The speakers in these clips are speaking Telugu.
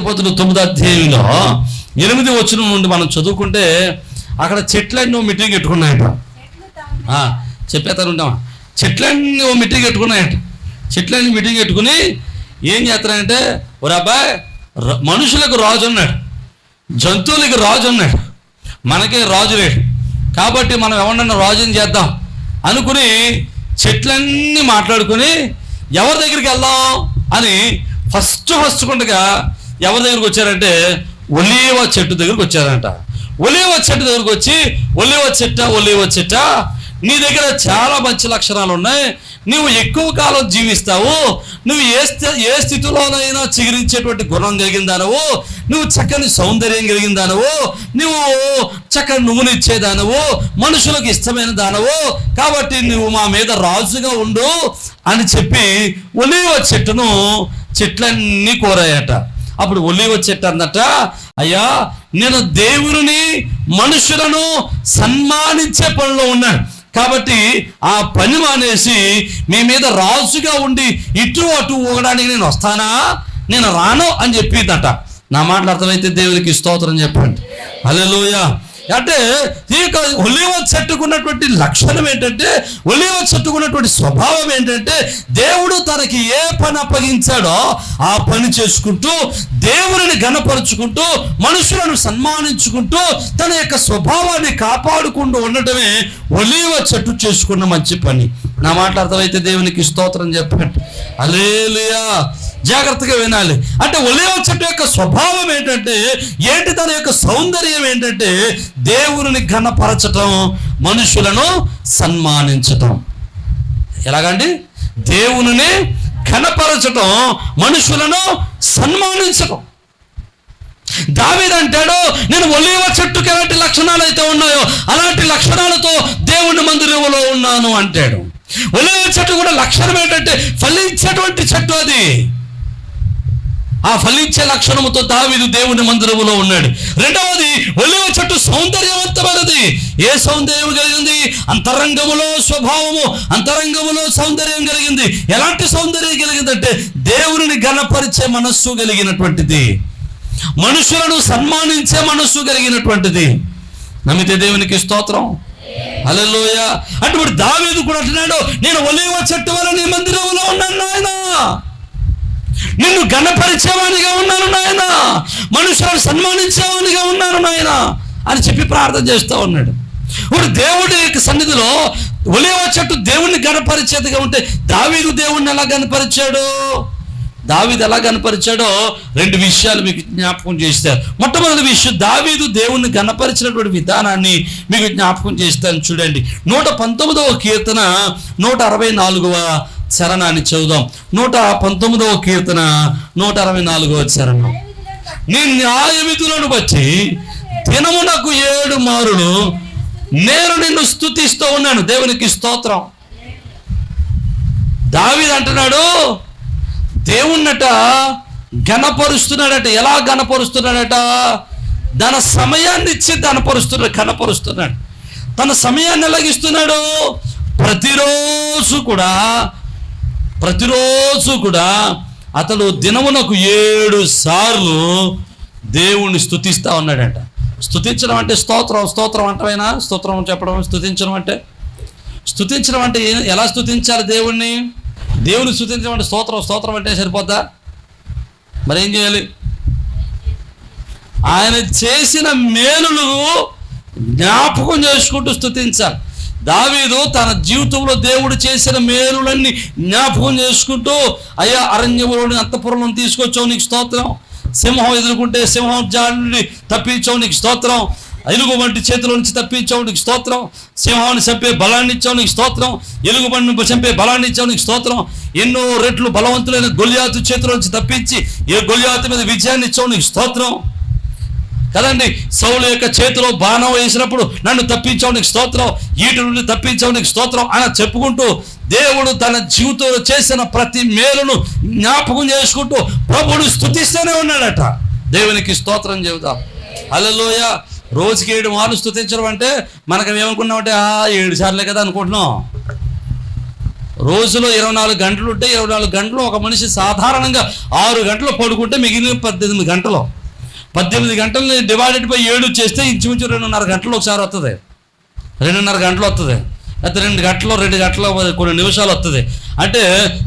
పోతున్న తొమ్మిది అధ్యాయంలో ఎనిమిది వచ్చిన నుండి మనం చదువుకుంటే అక్కడ చెట్లన్నీ ఓ మీటింగ్ పెట్టుకున్నాయట చెట్లు ఆ, ఉంటామా చెట్లన్నీ ఓ మిట్టింగ్ పెట్టుకున్నాయట చెట్లన్నీ మిట్టింగ్ పెట్టుకుని ఏం చేస్తారంటే ఒరే అబ్బాయి మనుషులకు రాజు ఉన్నాడు జంతువులకి రాజు ఉన్నాడు మనకే రాజు లేడు. కాబట్టి మనం ఎవరన్నా రాజుని చేద్దాం అనుకుని చెట్లన్నీ మాట్లాడుకుని ఎవరి దగ్గరికి వెళ్దాం అని ఫస్ట్ ఫస్ట్ కొండగా ఎవరి దగ్గరికి వచ్చారంటే ఒలీవ చెట్టు దగ్గరికి వచ్చారంట. ఒలీవ చెట్టు దగ్గరికి వచ్చి ఒలీవ చెట్ట ఒలీవ చెట్ట నీ దగ్గర చాలా మంచి లక్షణాలు ఉన్నాయి. నువ్వు ఎక్కువ కాలం జీవిస్తావు. నువ్వు ఏ ఏ స్థితిలోనైనా చిగురించేటువంటి గుణం కలిగిన దానవు నువ్వు చక్కని సౌందర్యం కలిగిన దానవు నువ్వు చక్కని నువ్వునిచ్చే దానవు మనుషులకు ఇష్టమైన దానవు కాబట్టి నువ్వు మా మీద రాజుగా ఉండు అని చెప్పి ఒలివ చెట్టును చెట్లన్నీ కోరాయట. అప్పుడు ఒలివ చెట్టు అందట అయ్యా నేను దేవుని మనుషులను సన్మానించే పనిలో ఉన్నాను. కాబట్టి ఆ పని మానేసి మీ మీద రాజుగా ఉండి ఇటు అటు ఊగడానికి నేను వస్తానా? నేను రాను అని చెప్పిందట. నా మాటలు అర్థమైతే దేవునికి స్తోత్రం చెప్పండి. హల్లెలూయా. అంటే ఈ యొక్క ఒలివ చెట్టుకున్నటువంటి లక్షణం ఏంటంటే ఒలివ చెట్టుకున్నటువంటి స్వభావం ఏంటంటే దేవుడు తనకి ఏ పని అప్పగించాడో ఆ పని చేసుకుంటూ దేవుడిని గణపరుచుకుంటూ మనుషులను సన్మానించుకుంటూ తన యొక్క స్వభావాన్ని కాపాడుకుంటూ ఉండటమే ఒలివ చెట్టు చేసుకున్న మంచి పని. నా మాట అర్థమైతే దేవునికి స్తోత్రం చెప్పండి. అలేలియా జాగ్రత్తగా వినాలి. అంటే ఒలివ చెట్టు యొక్క స్వభావం ఏంటంటే ఏంటి తన యొక్క సౌందర్యం ఏంటంటే దేవుని ఘనపరచటం మనుషులను సన్మానించటం. ఎలాగండి? దేవుని ఘనపరచటం మనుషులను సన్మానించటం. దావీదు అంటాడు నేను ఒలివ చెట్టుకి ఎలాంటి లక్షణాలు అయితే ఉన్నాయో అలాంటి లక్షణాలతో దేవుని మందిరంలో ఉన్నాను అంటాడు. ఒలివ చెట్టు కూడా లక్షణం ఏంటంటే ఫలించేటువంటి చెట్టు అది. ఆ ఫలించే లక్షణముతో దావీదు దేవుని మందిరములో ఉన్నాడు. రెండవది ఒలివ చెట్టు సౌందర్యవంతమైనది. ఏ సౌందర్యం కలిగింది? అంతరంగములో స్వభావము అంతరంగములో సౌందర్యం కలిగింది. ఎలాంటి సౌందర్యం కలిగిందంటే దేవుని గణపరిచే మనస్సు కలిగినటువంటిది. మనుషులను సన్మానించే మనస్సు కలిగినటువంటిది. నమ్మితే దేవునికి స్తోత్రం. అలలోయ అంటే ఇప్పుడు దావీదు కూడా అంటున్నాడు నేను ఒలివ చెట్టు వల్ల నీ మందిరంలో ఉన్నాను నాయనా. నిన్ను గణపరిచేవానిగా ఉన్నాను నాయన. మనుషులను సన్మానించేవానిగా ఉన్నాను నాయన అని చెప్పి ప్రార్థన చేస్తూ ఉన్నాడు. ఇప్పుడు దేవుడి యొక్క సన్నిధిలో ఒలివ చెట్టు దేవుణ్ణి గణపరిచేదిగా ఉంటే దావీదు దేవుణ్ణి ఎలా గణపరిచాడు దావీదు ఎలా కనపరిచాడో రెండు విషయాలు మీకు జ్ఞాపకం చేస్తారు మొట్టమొదటి విషయం దావీదు దేవుణ్ణి గణపరిచినటువంటి విధానాన్ని మీకు జ్ఞాపకం చేస్తాను చూడండి. నూట పంతొమ్మిదవ కీర్తన నూట అరవై నాలుగవ చరణాన్ని చదువుదాం. నూట పంతొమ్మిదవ కీర్తన నూట అరవై నాలుగవ చరణం. నీ న్యాయవిధులను బట్టి దినమునకు ఏడు మారులు నేను నిన్ను స్తుతిస్తూ ఉన్నాను. దేవునికి స్తోత్రం. దావీదు అంటున్నాడు దేవుణ్ణట ఘనపరుస్తున్నాడట. ఎలా ఘనపరుస్తున్నాడట? తన సమయాన్ని ఇచ్చి ఘనపరుస్తున్నాడు ఘనపరుస్తున్నాడు. తన సమయాన్ని ఎలాగిస్తున్నాడు? ప్రతిరోజు కూడా ప్రతిరోజు కూడా అతడు దినమునకు ఏడు సార్లు దేవుణ్ణి స్తుతిస్తా ఉన్నాడంట. స్థుతించడం అంటే స్తోత్రం స్తోత్రం అంటమైనా? స్తోత్రం చెప్పడం స్థుతించడం అంటే? స్థుతించడం అంటే ఎలా స్థుతించాలి దేవుణ్ణి? దేవుని స్థుతించడం అంటే స్తోత్రం స్తోత్రం అంటే సరిపోద్దా? మరి ఏం చేయాలి? ఆయన చేసిన మేలులు జ్ఞాపకం చేసుకుంటూ స్థుతించాలి దావీదు తన జీవితంలో దేవుడు చేసిన మేలులన్నీ జ్ఞాపకం చేసుకుంటూ అయ్యా అరణ్యంలోని అంతపురంలో తీసుకొచ్చావు నీకు స్తోత్రం. సింహం ఎదుర్కొంటే సింహం జాడి తప్పించావు నీకు స్తోత్రం. ఎలుగు వంటి చేతిలో నుంచి తప్పించావు నీకు స్తోత్రం. సింహాన్ని చంపే బలాన్ని ఇచ్చావు నీకు స్తోత్రం. ఎలుగు బండిని చంపే బలాన్ని ఇచ్చావు నీకు స్తోత్రం. ఎన్నో రెట్లు బలవంతులైన గొలియాతు చేతిలో నుంచి తప్పించి ఏ గొలియాతు మీద విజయాన్ని ఇచ్చావు నీకు స్తోత్రం. కదండి? సౌలు యొక్క చేతిలో బాణం వేసినప్పుడు నన్ను తప్పించావు నీకు స్తోత్రం. ఈటి నుండి తప్పించావు నీకు స్తోత్రం అని చెప్పుకుంటూ దేవుడు తన జీవితంలో చేసిన ప్రతి మేలును జ్ఞాపకం చేసుకుంటూ ప్రభుడు స్థుతిస్తూనే ఉన్నాడట. దేవునికి స్తోత్రం చెబుతాం అలలోయ రోజుకి ఏడు మార్లు స్థుతించడం అంటే మనకు ఏమనుకున్నామంటే ఆ ఏడు సార్లే కదా అనుకుంటున్నాం. రోజులో ఇరవై నాలుగు గంటలు ఉంటే ఇరవై నాలుగు గంటలు ఒక మనిషి సాధారణంగా ఆరు గంటలు పడుకుంటే మిగిలిన పద్దెనిమిది గంటలు. పద్దెనిమిది గంటలని డివైడెడ్ బై ఏడు చేస్తే ఇంచుమించు రెండున్నర గంటలు ఒకసారి వస్తుంది రెండున్నర గంటలు వస్తుంది లేకపోతే రెండు గంటలు రెండు గంటలు కొన్ని నిమిషాలు వస్తుంది అంటే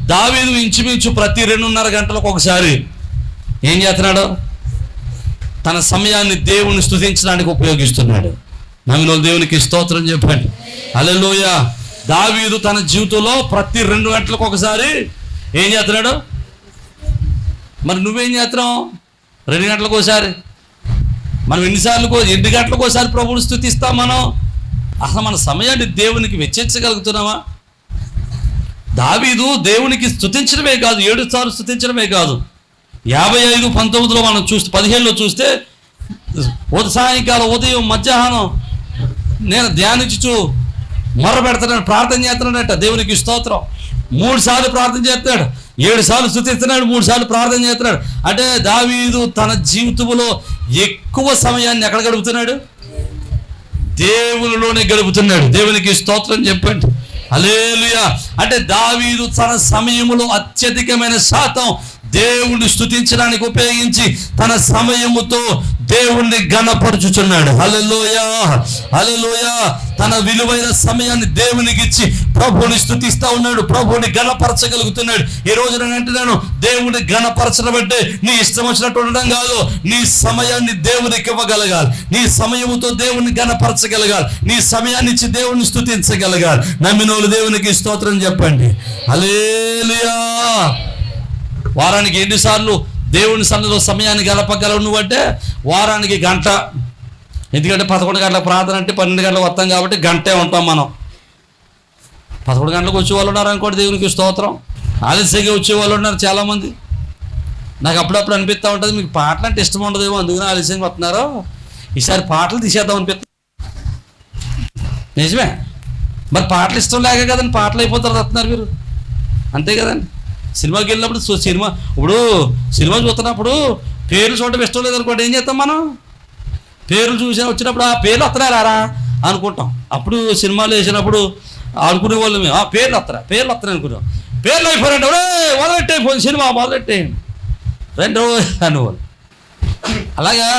దావీదు ఇంచుమించు ప్రతి రెండున్నర గంటలకు ఒకసారి. ఏం చేస్తున్నాడు? తన సమయాన్ని దేవుని స్థుతించడానికి ఉపయోగిస్తున్నాడు. నమ్మిన దేవునికి స్తోత్రం చెప్పండి. అలెలోయ దావీదు తన జీవితంలో ప్రతి రెండు గంటలకు ఒకసారి ఏం చేస్తున్నాడు? మరి నువ్వేం చేస్తున్నావు? రెండు గంటలకు ఒకసారి. మనం ఎన్నిసార్లు ఎన్ని గంటలకు ఒకసారి ప్రభువుని స్థుతిస్తాం మనం. అసలు మన సమయాన్ని దేవునికి వెచ్చించగలుగుతున్నామా? దావీదు దేవునికి స్థుతించడమే కాదు ఏడు సార్లు స్థుతించడమే కాదు. యాభై ఐదు పంతొమ్మిదిలో మనం చూస్తే పదిహేనులో చూస్తే ఉదయం సాయంకాలం ఉదయం మధ్యాహ్నం నేను ధ్యానించు మొర పెడతాడు ప్రార్థన చేస్తున్నాడట దేవునికి స్తోత్రం. మూడు సార్లు ప్రార్థన చేస్తాడు ఏడు సార్లు స్థుతిస్తున్నాడు మూడు సార్లు ప్రార్థన చేస్తున్నాడు. అంటే దావీదు తన జీవితంలో ఎక్కువ సమయాన్ని ఎక్కడ గడుపుతున్నాడు? దేవునిలోనే గడుపుతున్నాడు. దేవునికి స్తోత్రం చెప్పండి. అలేలుయా అంటే దావీదు తన సమయములో అత్యధికమైన శాతం దేవుణ్ణి స్థుతించడానికి ఉపయోగించి తన సమయముతో దేవుణ్ణి గణపరుచుచున్నాడు హల్లెలూయా హల్లెలూయా. తన విలువైన సమయాన్ని దేవునికి ఇచ్చి ప్రభువుని స్థుతిస్తా ఉన్నాడు ప్రభువుని గణపరచగలుగుతున్నాడు ఈ రోజు నేను అంటున్నాను దేవుని గణపరచడం అంటే నీ ఇష్టం వచ్చినట్టు ఉండడం కాదు నీ సమయాన్ని దేవునికి ఇవ్వగలగాలి. నీ సమయముతో దేవుని గణపరచగలగాలి నీ సమయాన్ని ఇచ్చి దేవుని స్థుతించగలగాలి. నమ్మినోళ్ళు దేవునికి స్తోత్రం చెప్పండి. అలేలియా వారానికి ఎన్నిసార్లు దేవుని సన్నిధిలో సమయాన్ని గడపగలవు నువ్వంటే వారానికి గంట. ఎందుకంటే పదకొండు గంటల ప్రార్థన అంటే పన్నెండు గంటలకు వస్తాం కాబట్టి గంటే ఉంటాం మనం. పదకొండు గంటలకు వచ్చే వాళ్ళు ఉన్నారు అనుకోండి దేవునికి స్తోత్రం. ఆలస్యంగా వచ్చే వాళ్ళు ఉన్నారు చాలామంది. నాకు అప్పుడప్పుడు అనిపిస్తూ ఉంటుంది మీకు పాటలు అంటే ఇష్టం ఉండదేమో అందుకని ఆలస్యంగా వస్తున్నారు. ఈసారి పాటలు తీసేద్దాం అనిపిస్తుంది నిజమే. మరి పాటలు ఇష్టం లేక కదండి పాటలు అయిపోతారు వస్తున్నారు మీరు. అంతే కదండి. సినిమాకి వెళ్ళినప్పుడు సినిమా ఇప్పుడు సినిమా చూస్తున్నప్పుడు పేర్లు చూడటం ఇష్టం లేదనుకోండి ఏం చేస్తాం మనం? పేర్లు చూసి వచ్చినప్పుడు ఆ పేర్లు వస్తున్నారా అనుకుంటాం. అప్పుడు సినిమాలు వేసినప్పుడు అనుకునే వాళ్ళు మేము. ఆ పేర్లు వస్తారా పేర్లు వస్తాయి అనుకున్నాం పేర్లు అయిపోయినట్టు మొదలెట్టే పోయి సినిమా మొదలెట్టేయండి రెండు అనేవాళ్ళు అలాగా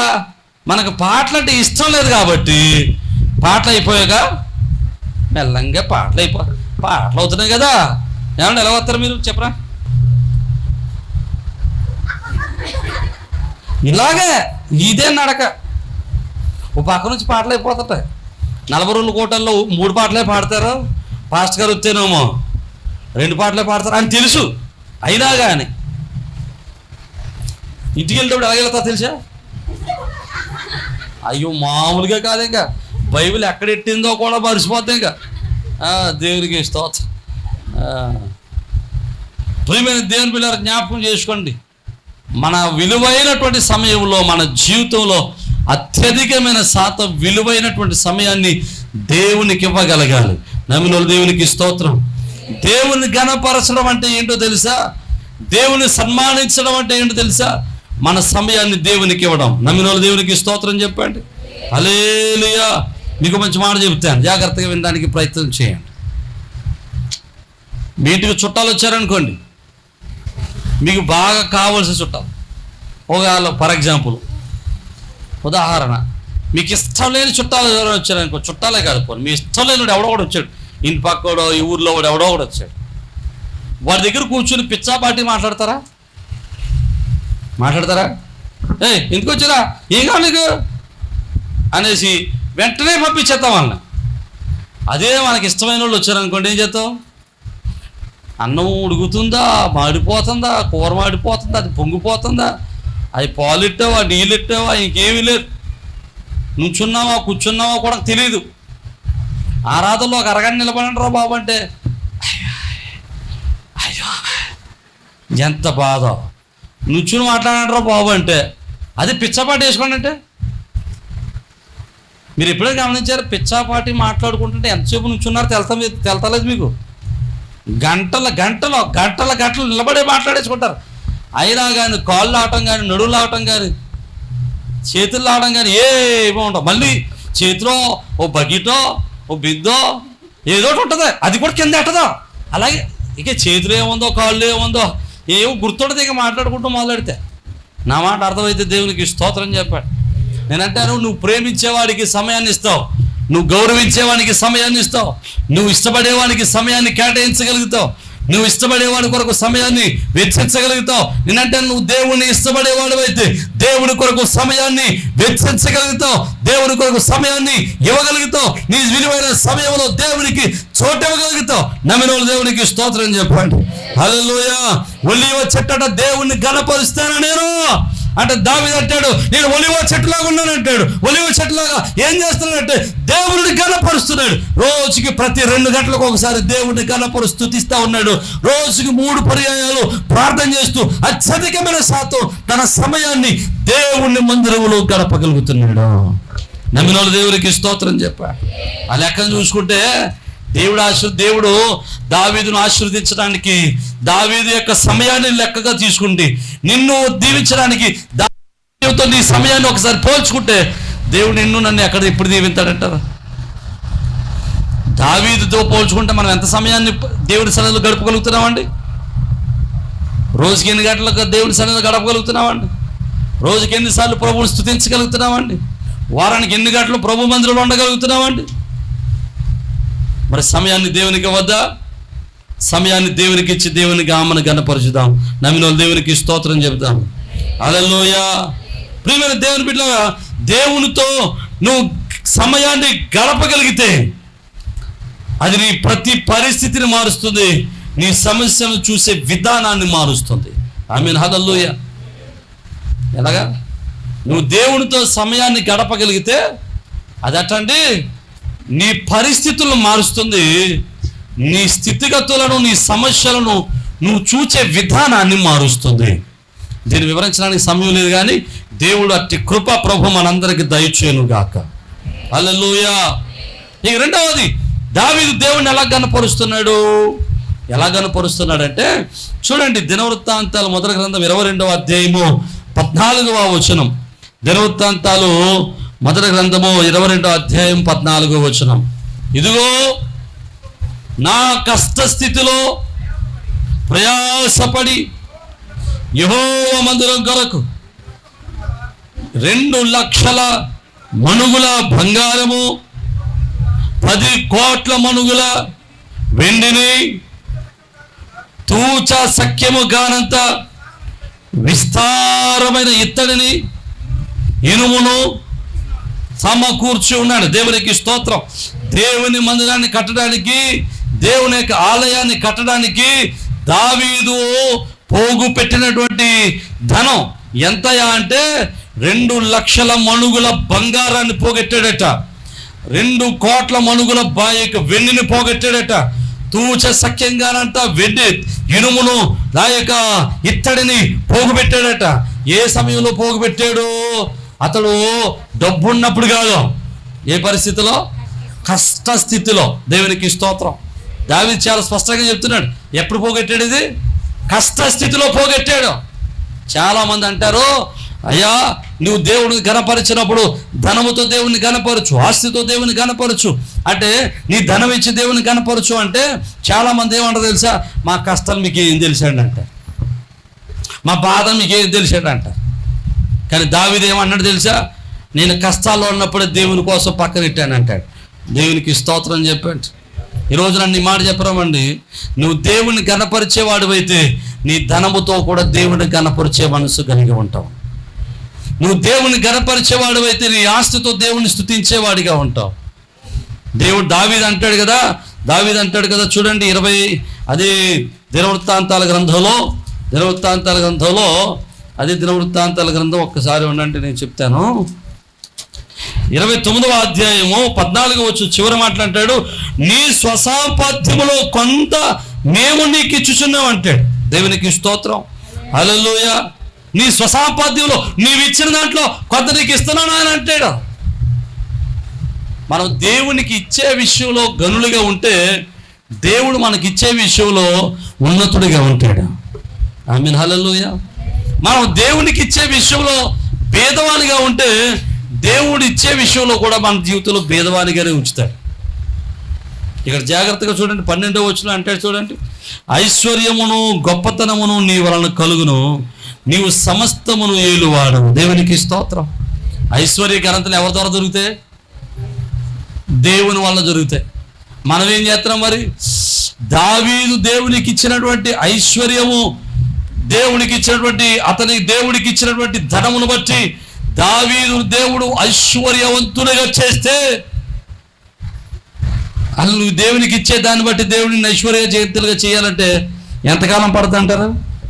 మనకు పాటలు అంటే ఇష్టం లేదు కాబట్టి పాటలు అయిపోయాక మెల్లంగా పాటలు అయిపో పాటలు అవుతున్నాయి కదా. ఏమన్నా ఎలా వస్తారు మీరు? చెప్పరా? ఇలాగే ఇదే నడక. ఓ పక్క నుంచి పాటలు అయిపోతాయి నలభై రోజుల కోటల్లో మూడు పాటలే పాడతారు. పాస్ట్ గారు వచ్చేనేమో రెండు పాటలే పాడతారు అని తెలుసు. అయినా కానీ ఇంటికి వెళ్ళేటప్పుడు ఎలా వెళ్తా తెలుసా? అయ్యో మామూలుగా కాదు ఇంకా. బైబిల్ ఎక్కడ ఎట్టిందో కూడా మరిచిపోతాయి ఇంకా. దేవునికి స్తోత్రం. ప్రియమైన దేవుని పిల్లలు జ్ఞాపకం చేసుకోండి. మన విలువైనటువంటి సమయంలో మన జీవితంలో అత్యధికమైన శాతం విలువైనటువంటి సమయాన్ని దేవునికి ఇవ్వగలగాలి. నమ్మిన దేవునికి స్తోత్రం. దేవుని గణపరచడం అంటే ఏంటో తెలుసా? దేవుని సన్మానించడం అంటే ఏంటో తెలుసా? మన సమయాన్ని దేవునికి ఇవ్వడం. నమ్మిన దేవునికి స్తోత్రం చెప్పండి. అలేలుయా మీకు మంచి మాట చెబుతాను జాగ్రత్తగా వినడానికి ప్రయత్నం చేయండి. మీ ఇంటికి చుట్టాలు వచ్చారనుకోండి. మీకు బాగా కావాల్సిన చుట్టాలు ఒకవేళ ఫర్ ఎగ్జాంపుల్ ఉదాహరణ మీకు ఇష్టం లేని చుట్టాలు ఎవరైనా వచ్చారనుకో చుట్టాలే కాదు పోనీ మీ ఇష్టం లేనివాడు ఎవడో కూడా వచ్చాడు. ఇంటి పక్కడో ఈ ఊర్లో వాడు ఎవడో కూడా వచ్చాడు. వాడి దగ్గర కూర్చుని పిచ్చాపాటి మాట్లాడతారా? మాట్లాడతారా? ఏ ఎందుకు వచ్చారా? ఏం కావాలి నీకు? అనేసి వెంటనే పంపించేస్తాం వాళ్ళని. అదే మనకి ఇష్టమైన వాళ్ళు వచ్చారనుకోండి ఏం చేస్తాం? అన్నం ఉడుకుతుందా మాడిపోతుందా కూర మాడిపోతుందా అది పొంగిపోతుందా? అది పాలు ఇట్టావా నీళ్ళు ఇట్టావా ఇంకేమీ లేదు. నుంచున్నావా కూర్చున్నావా కూడా తెలియదు ఆరాధనలో ఒక అరగంట నిలబడండి రా బాబు అంటే అయ్యో ఎంత బాధ. నుంచుని మాట్లాడండి బాబు అంటే అది పిచ్చపాటి వేసుకోండి అంటే. మీరు ఎప్పుడైనా గమనించారు పిచ్చాపాటి మాట్లాడుకుంటుంటే ఎంతసేపు నుంచున్నారో తెలుతా తెలుతలేదు మీకు? గంటల గంటలు గంటల గంటలు నిలబడే మాట్లాడేసుకుంటారు. అయినా కానీ కాళ్ళు ఆడటం కానీ నడువులు ఆడటం కానీ చేతులు ఆడటం కానీ ఏమో ఉండవు. మళ్ళీ చేతిలో ఓ బకెటో ఓ బిద్దో ఏదో ఒకటి ఉంటుంది. అది కూడా కింద ఎట్టదా అలాగే ఇక చేతులు ఏముందో కాళ్ళు ఏముందో ఏమో గుర్తుండదు ఇక మాట్లాడుకుంటూ మొదలెడితే. నా మాట అర్థమైతే దేవునికి స్తోత్రం చెప్పాడు. నేనంటాను నువ్వు ప్రేమించేవాడికి సమయాన్ని ఇస్తావు. నువ్వు గౌరవించేవానికి సమయాన్ని ఇస్తావు. నువ్వు ఇష్టపడేవానికి సమయాన్ని కేటాయించగలుగుతావు. నువ్వు ఇష్టపడేవాడి కొరకు సమయాన్ని వెచ్చించగలుగుతావు. నేనంటే నువ్వు దేవుణ్ణి ఇష్టపడేవాడు అయితే దేవుడి కొరకు సమయాన్ని వెచ్చించగలుగుతావు. దేవుడి కొరకు సమయాన్ని ఇవ్వగలుగుతావు. నీ విలువైన సమయంలో దేవునికి చోట ఇవ్వగలుగుతావు నమ్మిన వాళ్ళు దేవునికి స్తోత్రం చెప్పండి. అలలోయ ఒలివ చెట్టట దేవుణ్ణి గణపరుస్తాను నేను? అంటే దావి అంటాడు నేను ఒలివ చెట్టులాగా ఉన్నానంటాడు ఒలివ చెట్టులాగా ఏం చేస్తున్నాడంటే దేవుడిని గణపరుస్తున్నాడు రోజుకి ప్రతి రెండు గంటలకు ఒకసారి దేవుడిని గణపరు స్థుతిస్తా ఉన్నాడు. రోజుకి మూడు పర్యాయాలు ప్రార్థన చేస్తూ అత్యధికమైన శాతం తన సమయాన్ని దేవుని మందిరంలో గడపగలుగుతున్నాడు. నమ్మిన దేవుడికి స్తోత్రం చెప్ప. ఆ లెక్కను చూసుకుంటే దేవుడు ఆశీర్ దేవుడు దావీదును ఆశీర్వదించడానికి దావీదు యొక్క సమయాన్ని లెక్కగా తీసుకుంటే నిన్ను దీవించడానికి దావీతో నీ సమయాన్ని ఒకసారి పోల్చుకుంటే దేవుడు నిన్ను నన్ను ఎక్కడ ఎప్పుడు దీవింతాడంటారా దావీదుతో పోల్చుకుంటే మనం ఎంత సమయాన్ని దేవుడి సన్నిధిలో గడపగలుగుతున్నామండి? రోజుకి ఎన్ని గంటలకు దేవుడి సన్నిధిలో గడపగలుగుతున్నామండి? రోజుకి ఎన్నిసార్లు ప్రభువుని స్థుతించగలుగుతున్నామండి? వారానికి ఎన్ని గంటలు ప్రభు మందిరంలో ఉండగలుగుతున్నామండి? మరి సమయాన్ని దేవునికి ఇవ్వద్దా? సమయాన్ని దేవునికి ఇచ్చి దేవునికి ఆమెను గణపరుచుదాం నమ్మిన వాళ్ళు దేవునికి స్తోత్రం చెబుదాం అలలోయ ప్రియమైన దేవుని బిడ్డ దేవునితో నువ్వు సమయాన్ని గడపగలిగితే అది నీ ప్రతి పరిస్థితిని మారుస్తుంది. నీ సమస్యను చూసే విధానాన్ని మారుస్తుంది. ఐ మీన్ హదల్లోయ ఎలాగా? నువ్వు దేవునితో సమయాన్ని గడపగలిగితే అది అట్టండి నీ పరిస్థితులను మారుస్తుంది. నీ స్థితిగతులను నీ సమస్యలను నువ్వు చూచే విధానాన్ని మారుస్తుంది. దీన్ని వివరించడానికి సమయం లేదు కానీ దేవుడు అట్టి కృప ప్రభు మనందరికి దయచేయను గాక అల్లలోయా ఇక రెండవది దావీదు దేవుణ్ణి ఎలా గనపరుస్తున్నాడు ఎలా గనపరుస్తున్నాడంటే చూడండి దినవృత్తాంతాలు మొదటి గ్రంథం ఇరవై రెండవ అధ్యాయము పద్నాలుగవ వచనం. దినవృత్తాంతాలు మొదటి గ్రంథము ఇరవై రెండో అధ్యాయం పద్నాలుగు వచనం. ఇదిగో నా కష్టస్థితిలో ప్రయాసపడి యహోవ మందిరం కొరకు రెండు లక్షల మనుగుల బంగారము పది కోట్ల మనుగుల వెండిని తూచ సఖ్యము గానంత విస్తారమైన ఇత్తడిని ఇనుమును సమకూర్చి ఉన్నాడు. దేవునికి స్తోత్రం. దేవుని మందిరాన్ని కట్టడానికి దేవుని యొక్క ఆలయాన్ని కట్టడానికి దావీదు పోగు పెట్టినటువంటి ధనం ఎంతయా అంటే రెండు లక్షల మణుగుల బంగారాన్ని పోగొట్టాడట. రెండు కోట్ల మణుగుల బాయిక వెన్నిని పోగొట్టాడట. తూచ సఖ్యంగానంట వెండి ఇనుమును నా యొక్క ఇత్తడిని పోగుపెట్టాడట. ఏ సమయంలో పోగుపెట్టాడు అతడు డబ్బున్నప్పుడు కాదు. ఏ పరిస్థితిలో? కష్ట స్థితిలో దేవునికి స్తోత్రం. దావి చాలా స్పష్టంగా చెప్తున్నాడు. ఎప్పుడు పోగొట్టాడు ఇది? కష్ట స్థితిలో పోగొట్టాడు. చాలామంది అంటారు అయ్యా నువ్వు దేవుడిని గనపరిచినప్పుడు ధనముతో దేవుని గనపరచు ఆస్తితో దేవుని గనపరచు అంటే నీ ధనం ఇచ్చి దేవుని గనపరచు అంటే చాలామంది ఏమంటారు తెలుసా? మా కష్టం మీకు ఏం తెలిసాడు అంట మా బాధ మీకు ఏం తెలిసాడు అంట కానీ దావిది ఏమన్నాడు తెలుసా? నేను కష్టాల్లో ఉన్నప్పుడు దేవుని కోసం పక్కనెట్టాను అంటాడు దేవునికి స్తోత్రం చెప్పాడు. ఈరోజు నన్ను ఈ మాట చెప్పరామండి. నువ్వు దేవుని గణపరిచేవాడు అయితే నీ ధనముతో కూడా దేవుని గణపరిచే మనసు కలిగి ఉంటావు. నువ్వు దేవుని గణపరిచేవాడు అయితే నీ ఆస్తితో దేవుని స్థుతించేవాడిగా ఉంటావు. దేవుడు దావీది అంటాడు కదా దావీది అంటాడు కదా చూడండి ఇరవై అదే దినవృత్తాంతాల గ్రంథంలో దినవృత్తాంతాల గ్రంథంలో అదే దినవృత్తాంతాల గ్రంథం ఒక్కసారి ఉండండి నేను చెప్తాను. ఇరవై తొమ్మిదవ అధ్యాయము పద్నాలుగు వచ్చు చివరి మాట్లాంటాడు నీ స్వసాంపత్యములో కొంత మేము నీకు ఇచ్చుచున్నాం అంటాడు. దేవునికి స్తోత్రం. అలలోయ నీ స్వసాపాద్యంలో నీవు ఇచ్చిన దాంట్లో కొంత నీకు ఇస్తున్నాను అని అంటాడు. మనం దేవునికి ఇచ్చే విషయంలో గనులుగా ఉంటే దేవుడు మనకి ఇచ్చే విషయంలో ఉన్నతుడిగా ఉంటాడు. I mean hallelujah. మనం దేవునికి ఇచ్చే విషయంలో భేదవానిగా ఉంటే దేవుడు ఇచ్చే విషయంలో కూడా మన జీవితంలో భేదవానిగానే ఉంచుతాడు. ఇక్కడ జాగ్రత్తగా చూడండి పన్నెండో వచ్చిన అంటాడు చూడండి. ఐశ్వర్యమును గొప్పతనమును నీ వలన కలుగును. నీవు సమస్తమును ఏలువాడు దేవునికి స్తోత్రం. ఐశ్వర్య ఘనతలు ఎవరి ద్వారా దొరుకుతాయి? దేవుని వల్ల జరుగుతాయి. మనం ఏం చేస్తున్నాం మరి? దావీదు దేవునికి ఇచ్చినటువంటి ఐశ్వర్యము దేవునికి ఇచ్చినటువంటి అతనికి దేవుడికి ఇచ్చినటువంటి ధనమును బట్టి దావీదు దేవుడు ఐశ్వర్యవంతునిగా చేస్తే అసలు నువ్వు దేవునికి ఇచ్చే దాన్ని బట్టి దేవుడిని ఐశ్వర్య జయంతులుగా చేయాలంటే ఎంతకాలం పడుతుంటారు?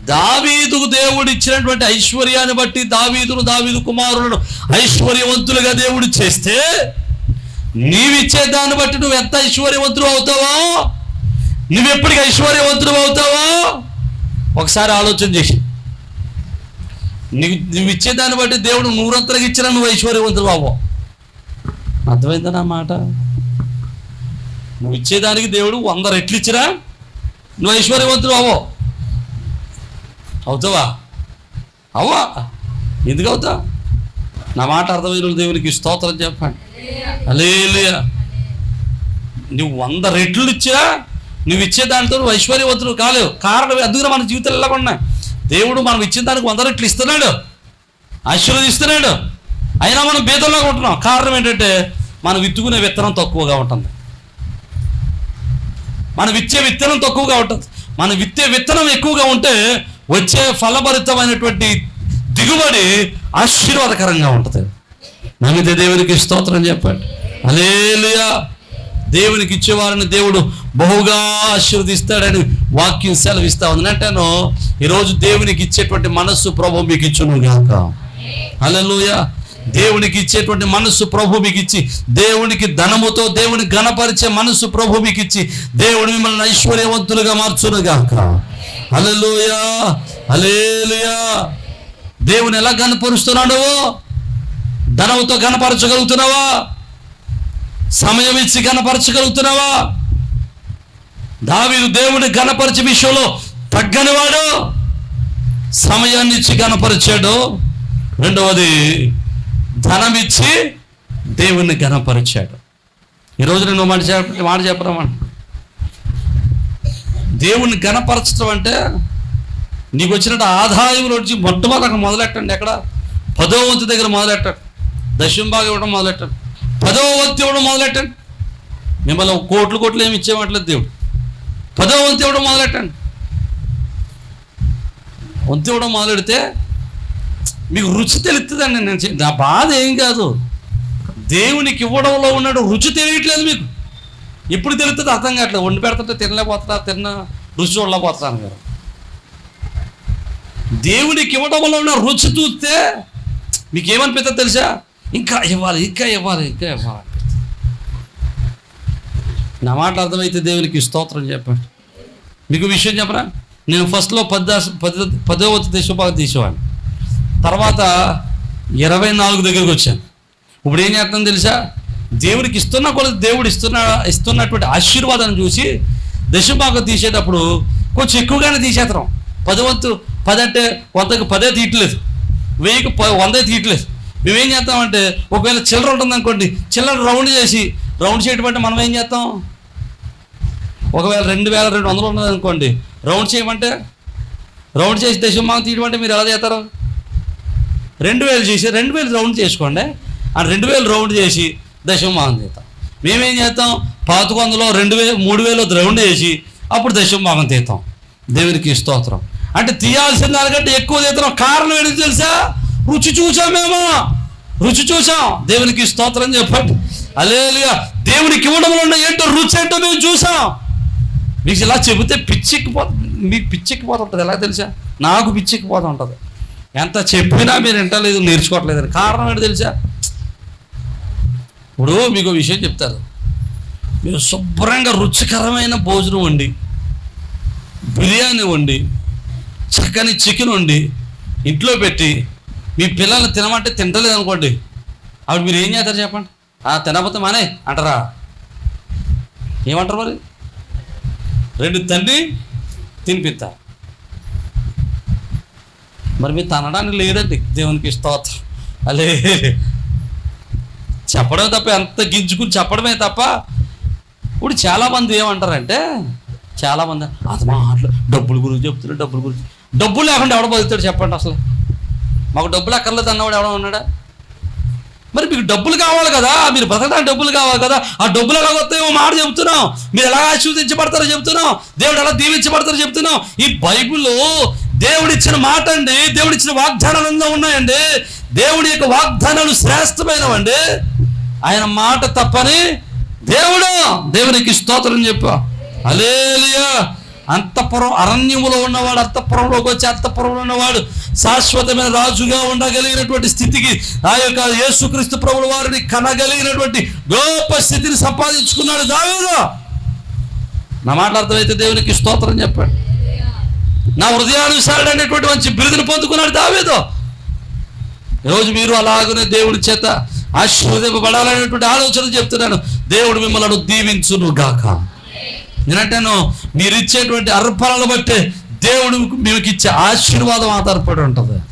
దావీదుకు దేవుడు ఇచ్చినటువంటి ఐశ్వర్యాన్ని బట్టి దావీదును దావీదు కుమారులను ఐశ్వర్యవంతులుగా దేవుడు చేస్తే నీవిచ్చే దాన్ని బట్టి నువ్వు ఎంత ఐశ్వర్యవంతుడు అవుతావో? నువ్వెప్పటికీ ఐశ్వర్యవంతుడు అవుతావో? ఒకసారి ఆలోచన చేసి నీవు నువ్వు ఇచ్చేదాన్ని బట్టి దేవుడు నూరంతలకు ఇచ్చినా నువ్వు ఐశ్వర్యవంతులు బాబు. అర్థమైందా నా మాట? నువ్వు ఇచ్చేదానికి దేవుడు వంద రెట్లు ఇచ్చినా నువ్వు ఐశ్వర్యవంతులు అవో అవుతావా? అవ్వా. ఎందుకు అవుతా? నా మాట అర్థమైన దేవునికి స్తోత్రం చెప్పండి. అలే నువ్వు వంద రెట్లు ఇచ్చినా నువ్వు ఇచ్చే దాంతో నువ్వు ఐశ్వర్యవంతుడు కాలేవు. కారణం అందుకనే మన జీవితాలు ఎలా ఉన్నాయి? దేవుడు మనం ఇచ్చిన దానికి వంద రెట్లు ఇస్తున్నాడు. ఆశీర్వదిస్తున్నాడు. అయినా మనం భేదంలో ఉంటున్నాం. కారణం ఏంటంటే మనం విత్తుకునే విత్తనం తక్కువగా ఉంటుంది. మనం విచ్చే విత్తనం తక్కువగా ఉంటుంది. మనం విత్తే విత్తనం ఎక్కువగా ఉంటే వచ్చే ఫలభరితమైనటువంటి దిగుబడి ఆశీర్వాదకరంగా ఉంటుంది. నమ్మితే దేవునికి స్తోత్రం చెప్పండి. అలేలుయా దేవునికి ఇచ్చేవారిని దేవుడు బహుగా ఆశీర్వదిస్తాడని వాక్యం సెలవిస్తా ఉంది. అంటేను ఈరోజు దేవునికి ఇచ్చేటువంటి మనస్సు ప్రభు మీకు ఇచ్చును గాక. అలలోయ దేవునికి ఇచ్చేటువంటి మనస్సు ప్రభు మీకు ఇచ్చి దేవునికి ధనముతో దేవుని గణపరిచే మనస్సు ప్రభు మీకు ఇచ్చి దేవుడు మిమ్మల్ని ఐశ్వర్యవంతులుగా మార్చును గాక. అలలోయా అలేలుయా దేవుని ఎలా గణపరుస్తున్నాడు ధనముతో గణపరచగలుగుతున్నావా సమయం ఇచ్చి గణపరచగలుగుతున్నావా దావీదు దేవుని గణపరిచే విషయంలో తగ్గనివాడు సమయాన్ని ఇచ్చి గణపరిచాడు రెండవది ధనం ఇచ్చి దేవుణ్ణి గణపరిచాడు ఈరోజు నేను మాట చెప్ప మాట చెప్పరామంట దేవుణ్ణి గణపరచడం అంటే నీకు వచ్చినట్టు ఆదాయం నుంచి మొట్టమొదటి మొదలెట్టండి. ఎక్కడ? పదో వంతు దగ్గర మొదలెట్టండి. దశం బాగా ఇవ్వడం మొదలెట్టండి. పదో వంతు ఇవ్వడం మొదలెట్టండి. మిమ్మల్ని కోట్లు కోట్లు ఏమి ఇచ్చేయట్లేదు దేవుడు. పదో వంతు ఇవ్వడం మొదలెట్టండి. వంతు ఇవ్వడం మొదలెడితే మీకు రుచి తెలుస్తుందండి నేను నా బాధ ఏం కాదు. దేవునికి ఇవ్వడంలో ఉన్నాడు రుచి తెలియట్లేదు మీకు. ఎప్పుడు తెలుస్తుంది అర్థం కావట్లేదు. వండి పెడుతుంటే తినలేకపోతున్నా తిన్న రుచి చూడలేకపోతున్నాను కదా. దేవునికి ఇవ్వడంలో ఉన్న రుచి చూస్తే మీకేమనిపిస్తుంది తెలుసా? ఇంకా ఇవ్వాలి ఇంకా ఇవ్వాలి ఇంకా ఇవ్వాలి. నా మాట అర్థమైతే దేవునికి స్తోత్రం చెప్పండి. మీకు విషయం చెప్పరా? నేను ఫస్ట్లో పద్ద పది పదో దేశోపాధి తీసేవాడిని. తర్వాత ఇరవై నాలుగు దగ్గరికి వచ్చాను. ఇప్పుడు ఏం చేస్తాను తెలుసా? దేవుడికి ఇస్తున్న కొలది దేవుడు ఇస్తున్న ఇస్తున్నటువంటి ఆశీర్వాదాన్ని చూసి దశభాగం తీసేటప్పుడు కొంచెం ఎక్కువగానే తీసేస్తాం పదవంతు పది అంటే వందకు పదే తీయట్లేదు. వెయ్యికి ప వందే తీయట్లేదు. మేమేం చేస్తామంటే ఒకవేళ చిల్లర ఉంటుంది అనుకోండి చిల్లర రౌండ్ చేసి రౌండ్ చేయటమంటే అంటే మనం ఏం చేస్తాం? ఒకవేళ రెండు వేల రెండు వందలు ఉన్నది అనుకోండి రౌండ్ చేయమంటే రౌండ్ చేసి దశభాగం తీయమంటే మీరు ఎలా చేస్తారు? రెండు వేలు చేసి రెండు వేలు రౌండ్ చేసుకోండి ఆ రెండు వేలు రౌండ్ చేసి దశమభాగం తీస్తాం. మేమేం చేస్తాం? పాతిక వందలో రెండు వేలు మూడు వేలు రౌండ్ చేసి అప్పుడు దశమభాగం తీస్తాం. దేవునికి స్తోత్రం. అంటే తీయాల్సిన దానికంటే ఎక్కువ తీస్తాం కారణం ఏంటి తెలుసా? రుచి చూసాం మేము. రుచి చూసాం దేవునికి స్తోత్రం చెప్పండి. అలేలుగా దేవునికి ఇవ్వడంలో ఉన్న ఏంటో రుచి ఏంటో మేము చూసాం మీకు ఇలా చెబితే పిచ్చెక్కిపోతుంది మీకు పిచ్చెక్కిపోతుంటుంది. ఎలా తెలుసా? నాకు పిచ్చెక్కిపోతూ ఉంటుంది ఎంత చెప్పినా మీరు వింటలేదు నేర్చుకోవట్లేదని. కారణం ఏంటి తెలుసా? ఇప్పుడు మీకు విషయం చెప్తారు. మీరు శుభ్రంగా రుచికరమైన భోజనం వండి బిర్యానీ వండి చక్కని చికెన్ వండి ఇంట్లో పెట్టి మీ పిల్లల్ని తినమంటే తింటలేదు అనుకోండి అప్పుడు మీరు ఏం చేస్తారు చెప్పండి? ఆ తినకపోతే మానే అంటారా? ఏమంటారు మరి? రెండు తండ్రి తినిపిస్తారు మరి మీరు తనడానికి లేదండి. దేవునికి స్తోత్రం. అలే. చెప్పడమే తప్ప ఎంత గింజుకుని చెప్పడమే తప్ప ఇప్పుడు చాలామంది ఏమంటారంటే చాలామంది అది మాటలు డబ్బుల గురించి చెప్తున్నారు డబ్బుల గురించి. డబ్బులు లేకుండా ఎవడ బతుకుతాడు చెప్పండి అసలు. మాకు డబ్బులు అక్కర్లేదు అన్నవాడు ఎవడో ఉన్నాడా? మరి మీకు డబ్బులు కావాలి కదా మీరు బ్రతకడానికి డబ్బులు కావాలి కదా ఆ డబ్బులు ఎలా వస్తాయో మాట చెప్తున్నాం. మీరు ఎలా ఆశీర్వదించబడతారో చెప్తున్నాం. దేవుడు ఎలా దీవించబడతారో చెప్తున్నాం. ఈ బైబిల్ దేవుడిచ్చిన మాట అండి దేవుడిచ్చిన వాగ్దానాలు ఎన్నో ఉన్నాయండి. దేవుడి యొక్క వాగ్దానాలు శ్రేష్టమైనవండి. ఆయన మాట తప్పని దేవుడు దేవునికి స్తోత్రం చెప్పా. అలేలియా అంతఃపురం అరణ్యములో ఉన్నవాడు అంతఃపురంలోకి వచ్చి అంతఃపురంలో ఉన్నవాడు శాశ్వతమైన రాజుగా ఉండగలిగినటువంటి స్థితికి ఆ యొక్క యేసుక్రీస్తు ప్రభుల వారిని కనగలిగినటువంటి గొప్ప స్థితిని సంపాదించుకున్నాడు దావీదు. నా మాట్లాడుతూ దేవునికి స్తోత్రం చెప్పాడు. నా హృదయానుసారుడు అనేటువంటి మంచి బిరుదును పొందుకున్నాడు దావేదో. ఈరోజు మీరు అలాగనే దేవుడి చేత ఆశీర్వదింపబడాలనేటువంటి ఆలోచన చెప్తున్నాను. దేవుడు మిమ్మల్ని దీవించును గాక నేనంటాను మీరు ఇచ్చేటువంటి అర్పణలు బట్టే దేవుడు మీకు ఇచ్చే ఆశీర్వాదం ఆధారపడి ఉంటుంది.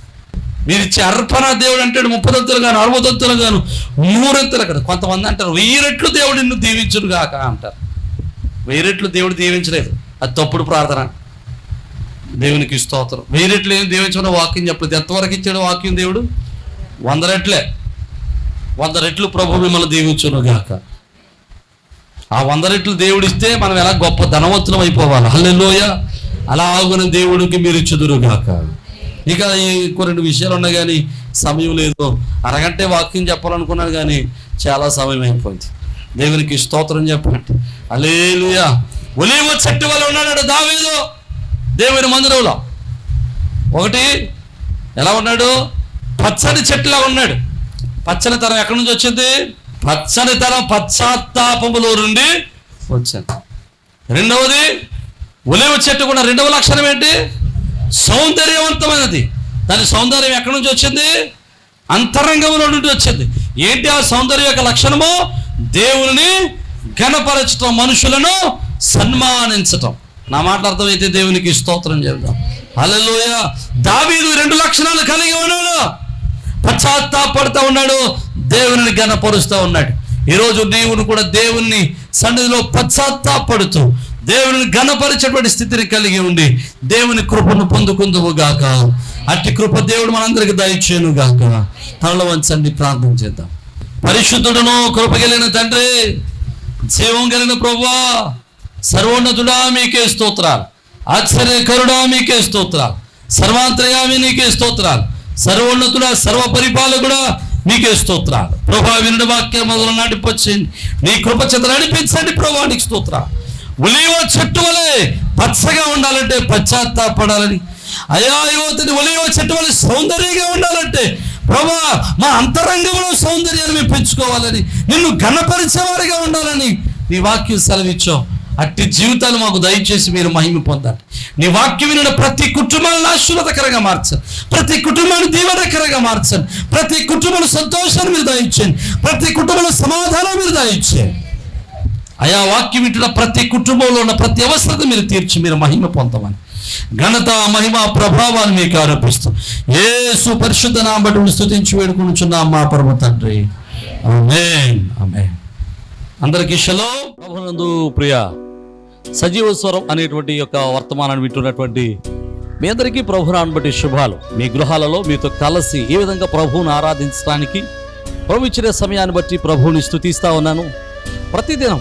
మీరు ఇచ్చే అర్పణ దేవుడు అంటాడు ముప్పదంతులు కాను అరవదంతులు కాను మూడంతులు కదా. కొంతమంది అంటారు వెయ్యి రెట్లు దేవుడు నిన్ను దీవించును గాక అంటారు. వెయ్యి రెట్లు దేవుడు దీవించలేదు. అది తప్పుడు ప్రార్థన. దేవునికి స్తోత్రం. వెయ్యి రెట్లు ఏం దీవించడం వాక్యం చెప్పలేదు. ఎంతవరకు ఇచ్చాడు వాక్యం దేవుడు? వంద రెట్లే. వంద రెట్లు ప్రభు మిమ్మల్ని దీవించును గాక. ఆ వంద రెట్లు దేవుడిస్తే మనం ఎలా గొప్ప ధనవంతులం అయిపోవాలి. హల్లెలూయ. అలాగున దేవుడికి మీరు చెదురుగాక ఇక రెండు విషయాలు ఉన్నాయి కానీ సమయం లేదు. అరగంటే వాక్యం చెప్పాలనుకున్నాను కానీ చాలా సమయం అయిపోయింది. దేవునికి స్తోత్రం చెప్పండి. అలేలుయా ఒలివ చెట్టు వల్ల ఉన్నాడు దావీదు. దేవుని మందిరంలో. ఒకటి ఎలా ఉన్నాడు? పచ్చని చెట్టులా ఉన్నాడు. పచ్చని తరం ఎక్కడి నుంచి వచ్చింది? పచ్చని తరం పశ్చాత్తాపములో నుండి వచ్చింది. రెండవది ఉలవ చెట్టు కూడా రెండవ లక్షణం ఏంటి? సౌందర్యవంతమైనది. దాని సౌందర్యం ఎక్కడి నుంచి వచ్చింది? అంతరంగంలో నుండి వచ్చింది. ఏంటి ఆ సౌందర్యం యొక్క లక్షణము? దేవుని ఘనపరచటం మనుషులను సన్మానించటం. నా మాట అర్థమైతే దేవునికి స్తోత్రం చెబుదాం. అలలోయ దావీదు రెండు లక్షణాలు కలిగి ఉన్నాడు. పశ్చాత్తాపడుతూ ఉన్నాడు. దేవుని గణపరుస్తూ ఉన్నాడు. ఈరోజు దేవుని కూడా దేవుణ్ణి సన్నిధిలో పశ్చాత్తాపడుతూ దేవుని గణపరిచేటువంటి స్థితిని కలిగి ఉండి దేవుని కృపను పొందుకుందువు గాక. అట్టి కృప దేవుడు మనందరికి దయచేయను గాక. తల వంచండి ప్రార్థన చేద్దాం. పరిశుద్ధుడును కృపగలిగిన తండ్రి జీవం కలిగిన ప్రభువా సర్వోన్నతుడా మీకే స్తోత్రాలు. ఆశ్చర్యకరుడా మీకే స్తోత్రాలు. సర్వాంతర్యామి నీకే స్తోత్రాలు. సర్వోన్నతుడా సర్వ పరిపాలకుడా మీకే స్తోత్రాలు. ప్రభా వినుడి వాక్యం మొదలు నడిపొచ్చింది నీ కృప చేత నడిపించండి ప్రభా నీకు స్తోత్రాలు. ఉలివ చెట్టు వలె పచ్చగా ఉండాలంటే పశ్చాత్తాపడాలని. అయా యువతిని ఒలివ చెట్టు వలె సౌందర్యంగా ఉండాలంటే ప్రభా మా అంతరంగంలో సౌందర్యాన్ని మేము పెంచుకోవాలని నిన్ను ఘనపరిచేవారిగా ఉండాలని నీ వాక్యం సెలవిచ్చావు. అట్టి జీవితాలు మాకు దయచేసి మీరు మహిమ పొందాలి. నీ వాక్యం వినిన ప్రతి కుటుంబాలను ఆశీర్వాదకరంగా మార్చండి ప్రతి కుటుంబాన్ని దీవనకరంగా మార్చండి ప్రతి కుటుంబంలో సంతోషాన్ని మీరు దయచేయండి ప్రతి కుటుంబంలో సమాధానం మీరు దయచేయండి అయా వాక్యం వింటున్న ప్రతి కుటుంబంలో ఉన్న ప్రతి అవసరత మీరు తీర్చి మీరు మహిమ పొందమని. ఘనత మహిమ ప్రభావాన్ని మీకు ఆరోపిస్తాం. ఏసు సుపరిశుద్ధ నామటి స్థుతించి వేడుకొనుచున్నాం మా పరమ తండ్రి. ఆమేన్. ఆమేన్. అందరికీ షలో. ప్రభునందు ప్రియ సజీవ స్వరం అనేటువంటి యొక్క వర్తమానాన్ని వింటున్నటువంటి మీ అందరికీ ప్రభునాన్ని బట్టి శుభాలు. మీ గృహాలలో మీతో కలిసి ఏ విధంగా ప్రభువును ఆరాధించడానికి ప్రభు ఇచ్చిన సమయాన్ని బట్టి ప్రభువుని స్థుతిస్తా ఉన్నాను. ప్రతిదినం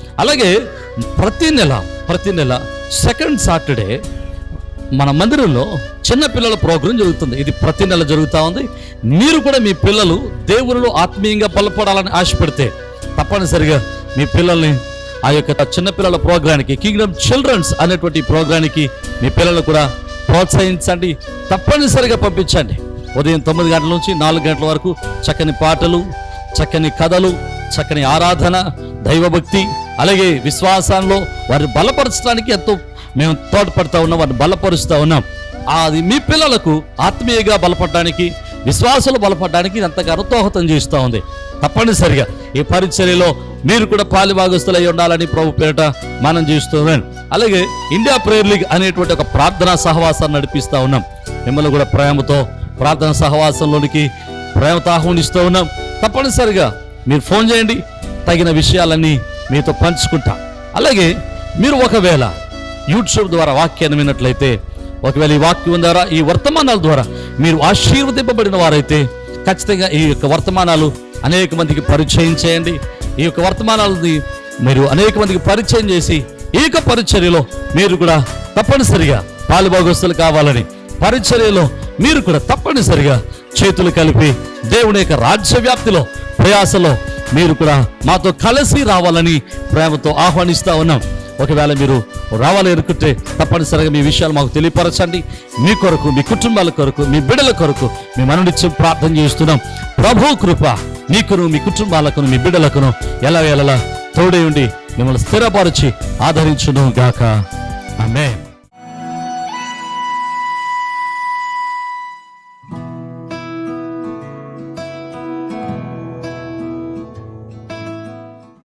అలాగే ప్రతి నెల ప్రతి నెల సెకండ్ సాటర్డే మన మందిరంలో చిన్న పిల్లల ప్రోగ్రాం జరుగుతుంది. ఇది ప్రతి నెల జరుగుతూ ఉంది. మీరు కూడా మీ పిల్లలు దేవుళ్ళు ఆత్మీయంగా బలపడాలని ఆశపడితే తప్పనిసరిగా మీ పిల్లల్ని ఆ యొక్క చిన్న పిల్లల ప్రోగ్రానికి కింగ్డమ్ చిల్డ్రన్స్ అనేటువంటి ప్రోగ్రానికి మీ పిల్లలు కూడా ప్రోత్సహించండి. తప్పనిసరిగా పంపించండి. ఉదయం తొమ్మిది గంటల నుంచి నాలుగు గంటల వరకు చక్కని పాటలు చక్కని కథలు చక్కని ఆరాధన దైవభక్తి అలాగే విశ్వాసంలో వారిని బలపరచడానికి ఎంతో మేము తోడ్పడతా ఉన్నాం వారిని బలపరుస్తూ ఉన్నాం. అది మీ పిల్లలకు ఆత్మీయంగా బలపడడానికి విశ్వాసాలు బలపడడానికి ఎంతగానో దోహదం చేస్తూ ఉంది. తప్పనిసరిగా ఈ పరిచర్యలో మీరు కూడా పాలిభాగస్తులై ఉండాలని ప్రభు పేరిట మనం చేస్తున్నాను అలాగే ఇండియా ప్రేయర్ లీగ్ అనేటువంటి ఒక ప్రార్థనా సహవాసాన్ని నడిపిస్తూ ఉన్నాం. మిమ్మల్ని కూడా ప్రేమతో ప్రార్థన సహవాసంలోనికి ప్రేమతో ఆహ్వానిస్తూ ఉన్నాం. తప్పనిసరిగా మీరు ఫోన్ చేయండి. తగిన విషయాలన్నీ మీతో పంచుకుంటా. అలాగే మీరు ఒకవేళ యూట్యూబ్ ద్వారా వాక్యాన్ని విన్నట్లయితే ఒకవేళ ఈ వాక్యం ద్వారా ఈ వర్తమానాల ద్వారా మీరు ఆశీర్వదింపబడిన వారైతే ఖచ్చితంగా ఈ యొక్క వర్తమానాలు అనేక మందికి పరిచయం చేయండి. ఈ యొక్క వర్తమానాలని మీరు అనేక మందికి పరిచయం చేసి ఈ యొక్క పరిచర్యలో మీరు కూడా తప్పనిసరిగా పాలుభాగస్తులు కావాలని పరిచర్యలో మీరు కూడా తప్పనిసరిగా చేతులు కలిపి దేవుని యొక్క రాజ్య వ్యాప్తిలో ప్రయాసలో మీరు కూడా మాతో కలిసి రావాలని ప్రేమతో ఆహ్వానిస్తూ ఉన్నాం. ఒకవేళ మీరు రావాలి అనుకుంటే తప్పనిసరిగా మీ విషయాలు మాకు తెలియపరచండి. మీ కొరకు మీ కుటుంబాల కొరకు మీ బిడ్డల కొరకు మీ మననిత్యం ప్రార్థన చేస్తున్నాం ప్రభు కృప మీకును మీ కుటుంబాలకును మీ బిడ్డలకును ఎలా ఎలా తోడే ఉండి మిమ్మల్ని స్థిరపరిచి ఆదరించును గాక. ఆమె